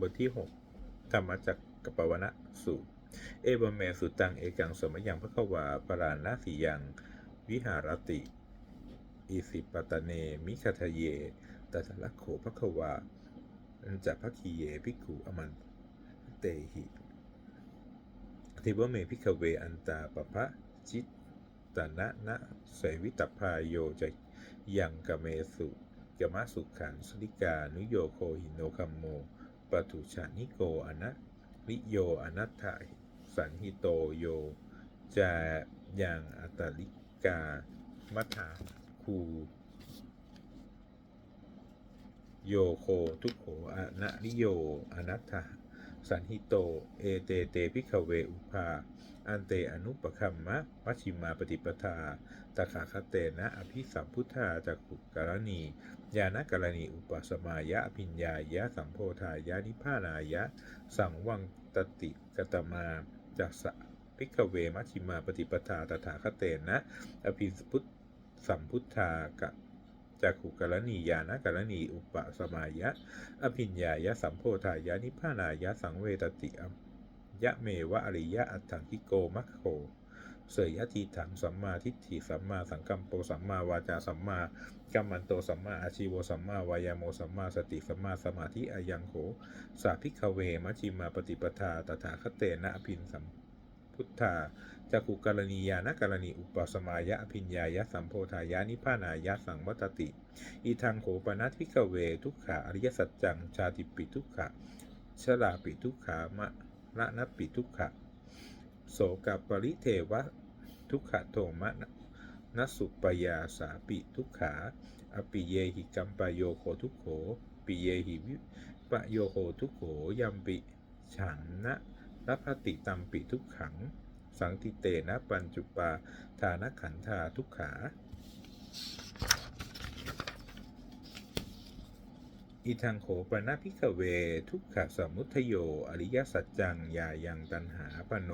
บทที่ 6 ธรรมจักรกปวนะสูตร เอวเมสุตัง เอกังสมยังพระควาปราณนสียัง วิหารติ อิสิปตเน มิคทะเยตัสละโขพระควาอันจะพระคีเยภิกขุอมันเตหิทิวเมพิกเวอันตาปภะจิตตนะนะเสวิตพายโยจะยังกะเมสุกมะสุขันสุลิกา นุโยโคหินโนคัมโม ปตุชานิโกอนะริโยอนัตถะสันหิโตโยจายังอัตตลิกามัทาคูโยโคทุกโขอะนะนิโยอนัตถะสันหิโต เอเตเตพิกเวอุปาอันเตอนุปคัมมะมัชิมาปฏิปทา ตถาคตเตนะอภิสัมพุทธาจักขุกรณี ญาณกรณี อุปสมายะอภิญญายะ สัมโพธายะนิพานายะ สังวังตติกตมาจัสสะพิกเวมัชิมาปฏิปทาตถาคตเตนะอภิพุทสัมพุทธากะจักขุกรณีญาณกรณี อุปสมายะ อภิญญายะสัมโพธายะนิพานายะสังเวตติอัมยะเมวะอริยะอัตถังคิโกมัคโค เสยยะทีถังสัมมาทิฏฐิสัมมาสังกัมโปสัมมาวาจาสัมมากัมมันโตสัมมาอาชีโวสัมมาวายาโมสัมมาสติสัมมาสมาธิอายังโหสาพิกเวมัชิมาปฏิปทาตถาคตเตนะอภินสัมพุทธาจักขุกรณียานกรณีอุปสมายะอภิญญายะสัมโพธายะนิพานายะสังวัตติ อีทังโขปนัทพิกเว ทุกขาอริยสัจจัง ชาติปิทุกขะชราปิทุกขามะละนัปปิทุกขะโสกับปริเทวะ ทุกขโทมะนสุปยาสาปิทุกขาอปิเยหิกัมปโยโคทุกโข ปิเยหิวิปโยโคทุกโขยัมปิฉันนะรัพติตัมปิทุกขัง สังติเตนะปัญจุปาทานขันธาทุกขา อิทังโขปนะพิกเว ทุกขสมุทโย อริยสัจจังยายังตันหาปโน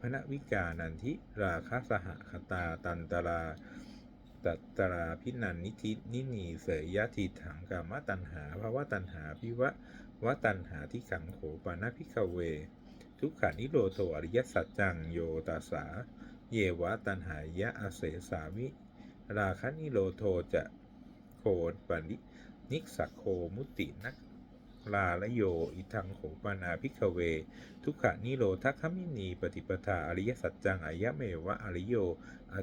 พนวิกานันทิราคสหคตาตันตราตัตตราพินันนิทินินีเสยยะทีถังกามตันหาภาวะตันหาพิวะวะตันหาที่ขังโขปนะพิกเว ทุกขานิโรโตอริยสัจจังโยตาสา เยวะตันหายะอเสสามิราคนิโรโทจะโคปนินิสักโคมุตินัก ลาละโย อิทังโขปานาพิกเว ทุกขานิโรธคมินี ปฏิปทาอริยสัจจังอายะเมวะอริโยอ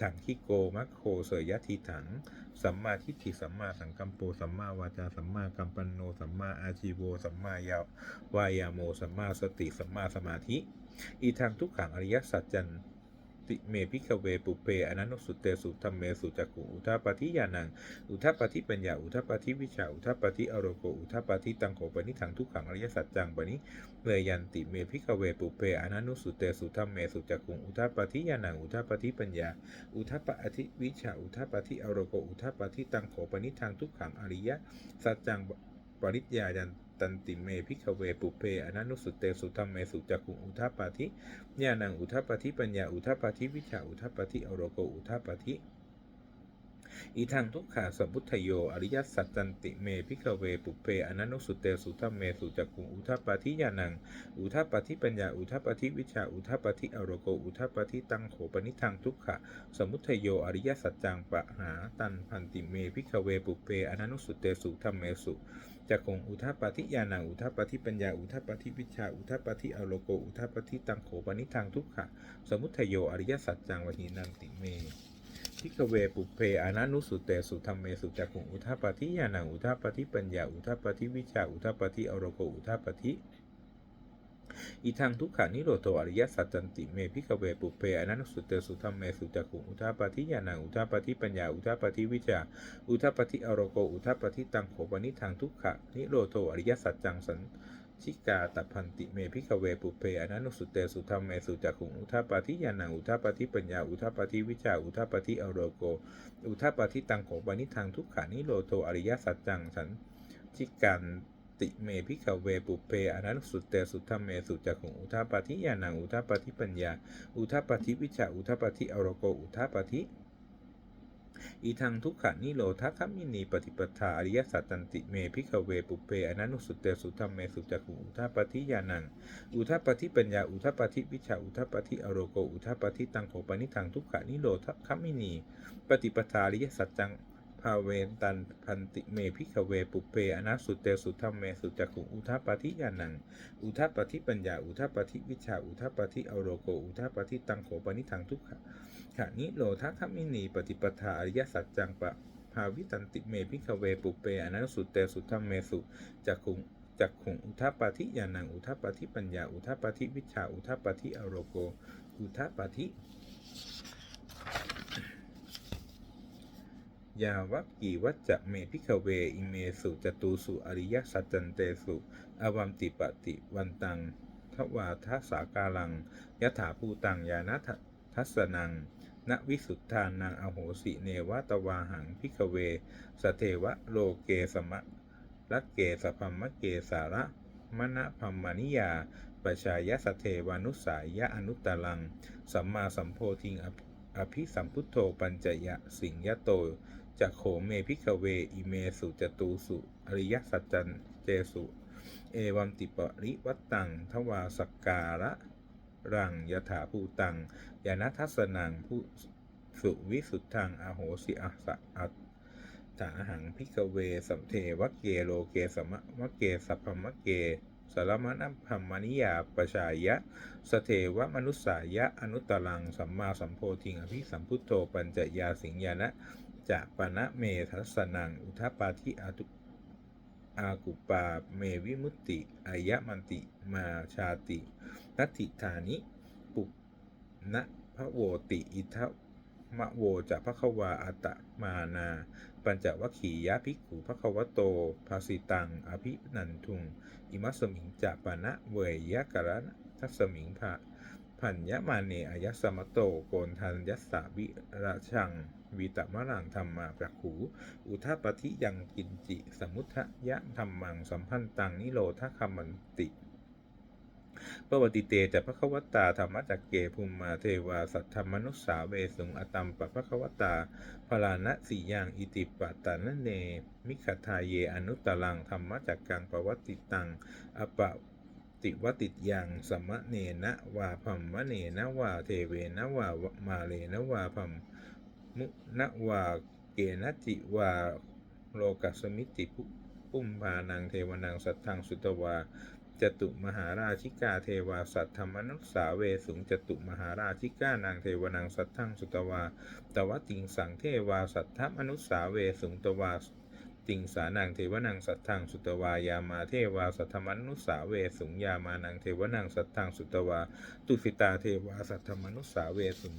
ถังคิโกมัคโคเสยยะทีถัง สัมมาทิฏฐิสัมมาสังกัมโปสัมมาวาจาสัมมากัมปันโนสัมมาอาชีโวสัมมายาวายาโมสัมมาสติสัมมาสมาธิ อีทางทุกขังอริยสัจจัน ติเมพิกเวปุเพอนันุสุเตสุธรรมเมสุจักขุอุทาปฏิยานังอุทัปปฏิปัญญาอุทัปปฏิวิชาอุทัปปฏิอโรโกอุทัปปฏิตังโขปนิถังทุกขังอริยสัจจังปนิเมยันติเมพิกเวปุเพอนันุสุเตสุธรรมเมสุจักขุอุทัปปฏิยานังอุทัปปฏิปัญญา อุทัปปฏิวิชาอุทัปปฏิอโรโกอุทัปปฏิตังโขปนิถังทุกขังอริยสัจจังปริยายันต ตันติเมพิกเวปุเพอนันุสุเตสุธรรมเมสุจักขุอุทัปปฏิญาณังอุทัปปฏิปัญญาอุทัปปฏิวิชาอุทัปปฏิอโรโกอุทัปปฏิอีทางทุกขาสัมพุทธโย อริยสัจจันติเมพิกเวปุเพอนันุสุเตสุทัมเมสุจักขุอุทัปปฏิญาณัง อุทัปปฏิปัญญา อุทัปปฏิวิชา อุทัปปฏิอโรโก อุทัปปฏิตังโขปนิทางทุกขะสมุทโย อริยสัจจังปะหาตันพันติเมพิกเวปุเพอนันุสุเตสุทัมเมสุ จักขุอุทัปปฏิญาณอุทัปปฏิปัญญาอุทัปปฏิวิชาอุทัปปฏิอโรโกอุทัปปฏิตังโขปนิทังทุกขะสมุทโยอริยสัจจังวหินันติเมทิกเวปุเพอนานุสุเตสุธรรมเมสุจักขุอุทัปปฏิญาณอุทัปปฏิปัญญาอุทัปปฏิวิชาอุทัปปฏิอโรโกอุทัปปฏิ อีทางทุกขานิโรโตอริยสัจจันติเมพิกเวปุเพอนันสุตเตสุธรรมเมสุจักุอุทัปฏิญาณังอุทัปฏิปัญญาอุทัปฏิวิชาอุทัปฏิอโรโกอุทัปฏิตังโขปนิทางทุกขะนิโรโตอริยสัจจังสันชิกาตพันติเมพิกเวปุเพอนันสุเตสุธรรมเมสุจักุอุทัปฏิญาณังอุทัปฏิปัญญาอุทัปฏิวิชาอุทัปฏิอโรโก อุทัปฏิตังโขปนิทางทุกขานิโรโตอริยสัจจังสันชิการ ติเมพิกเวปุเพอนันสุเตสุธรรมเมสุจักขุอุทัปปฏิญาณังอุทัปปฏิปัญญา อุทัปปฏิวิชาอุทัปปฏิอโรโกอุทัปปฏิอีทังทุกขานิโรธคัมมินีปฏิปทาอริยสัจตันติเมพิกเวปุเปอนันุสุเตสุธรรมเมสุจักขุอุทาปฏิญาณังอุทาปฏิปัญญาอุทาปฏิวิชาอุทาปฏิอโรโกอุทาปฏิตังโขปนิทังทุกขานิโรธคัมมินีปฏิปทาอริยสัจจัง ภาเวนตันพันติเมพิกเวปุเปอนัสสุเตสุธรรมเมสุจักขุอุทาปฏิญาณัง อุทาปฏิปัญญา อุทาปฏิวิชา อุทาปฏิอโรโก อุทาปฏิตังโขปนิทังทุกขะขะนิโรธคัมมินีปฏิปทาอริยสัจจังปะภาวิตันติเมพิกเวปุเปอนัสสุเตสุธรรมเมสุจักขุจักขุงอุทาปฏิญาณัง อุทาปฏิปัญญา อุทาปฏิวิชา อุทาปฏิอโรโก อุทาปฏิ ยาวักกีวัจจะเมพิกเว อิเมสุจตูสุอริยสัจจันเตสุอวัมติปติวันตังทวาทัสากาลังยถาภูตังยานัทัสนังณวิสุทธานังอโหสิเนวตวาหังพิกเว สเทวะโลเกสมะรักเกสพัมมะเกสาระมณพัมมานิยาปชายสเทวานุสายะอนุตตรัง สัมมาสัมโพธิงอภิอภิสัมพุทโธปัญจยะสิงยโต จักโขเมพิกเว อิเมสุจตูสุ อริยสัจจันเจสุ เอวัมติปริวัตตัง ทวาสกการะ รังยถาภูตัง ยานัทัสนังผู้สุวิสุทธัง อโหสิอาสะอัตถาหังพิกเว สัมเทวะเกโลเกสมะมะเกสัพพมะเกสารมณัพัมมนิยาปชายะ สเทวมนุสสายะ อนุตตรัง สัมมาสัมโพธิงอภิสัมพุทโธ ปัญจยาสิงยานะ จะปณะเมทัสนัง อุทปาทิอาตุอากุปาเมวิมุตติอายะมันติมาชาตินัตถิธานิปุณพระโวติอิทะมะโวจะพระควาอัตมานา ปัญจวัคคียะภิกขุพระควโตภาสิตัง อภินันทุง อิมัสมิงจะปณะเวยยะกระทัสมิงภะพัญญมาเนอายสสมโตโกนทันยัสสาวิราชัง วีตมะรังธรรมาปรักขู อุทาปฏิยังกินจิ สมุทะยะธรรมังสัมพันตังนิโรธคัมมันติปวติเตจะพระควตาธรรมจักเกภูมิมาเทวาสัทธรรมนุสสาเวสุงอตัมปะพระควตาพลานะสียังอิติปัตตานเน มิขทาเยอนุตตรังธรรมจักกังปวัติตังอปะติวติตยังสมะเนนะวาพัมมะเนนะวาเทเวนะวามาเลนะวาพัม มุนะวาเกนะจิวาโลกัสมิติภุปุมพานังเทวนังสัทธังสุตวาจตุมหาราชิกาเทวาสัทธรรมนุสาเวสุงจตุมหาราชิกานางเทวนังสัทธังสุตวาตวติงสังเทวาสัทธมนุสาเวสุงตวาติงสานังเทวนังสัทธังสุตวายามาเทวาสัทธมนุสาเวสุงยามานังเทวนังสัทธังสุตวาตุสิตาเทวาสัทธมนุสาเวสุง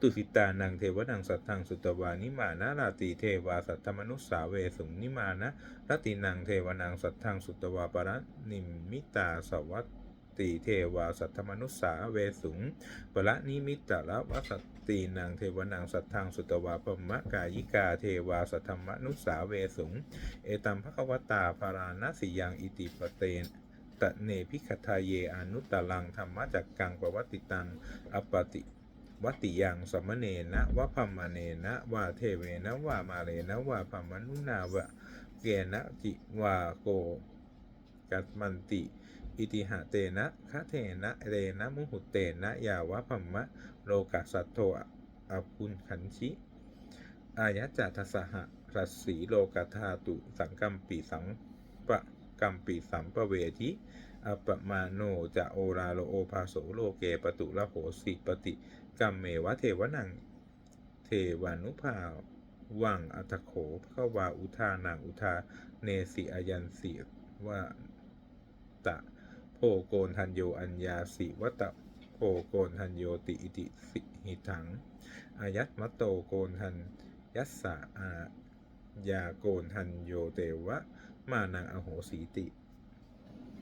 ตุสิตานังเทวนังสัทธังสุตวานิมานาราตีเทวาสัทธมนุสสาเวสุงนิมานะรตินังเทวนังสัทธังสุตวาปรนิมมิตาสวัตติเทวาสัทธมนุสสาเวสุงปรนิมิตาละวัสตีนังเทวนังสัทธังสุตวาปมะกายิกาเทวาสัทธมนุสสาเวสุงเอตัมภควตาภาราณสิยังอิติปเตนตะเนพิคทาเยอนุตตลังธรรมจักกังปวัตติตังอปติ วัติยังสมเนนะวะพัมมเนนะวาเทเวนะวามาเลนะวาพัมมนุนาวะเกนะจิวาโกกัตมันติอิติหะเตนะคะเทนะเรนะมุหุเตนะยาวะพัมมะโลกัสัตโตอปุนขันชิอายะจัตสหะรัสสีโลกธาตุสังกัมปีสังปะกัมปีสัมปเวทิอปมาโนจะโอราโลโอภาโสโลเกปตุละโหสิปฏิ กัมเมวะเทวนัง เทวานุภาวังอัตโขพระวาอุทานังอุทาเนสิอายันสิวะตะโพโกนทันโยอัญญาสิวะตะโพโกนทันโยติอิติสิหิถังอายัตมะโตโกนทันยัสสะอายาโกนทันโยเตวะ มานังอโหสีติ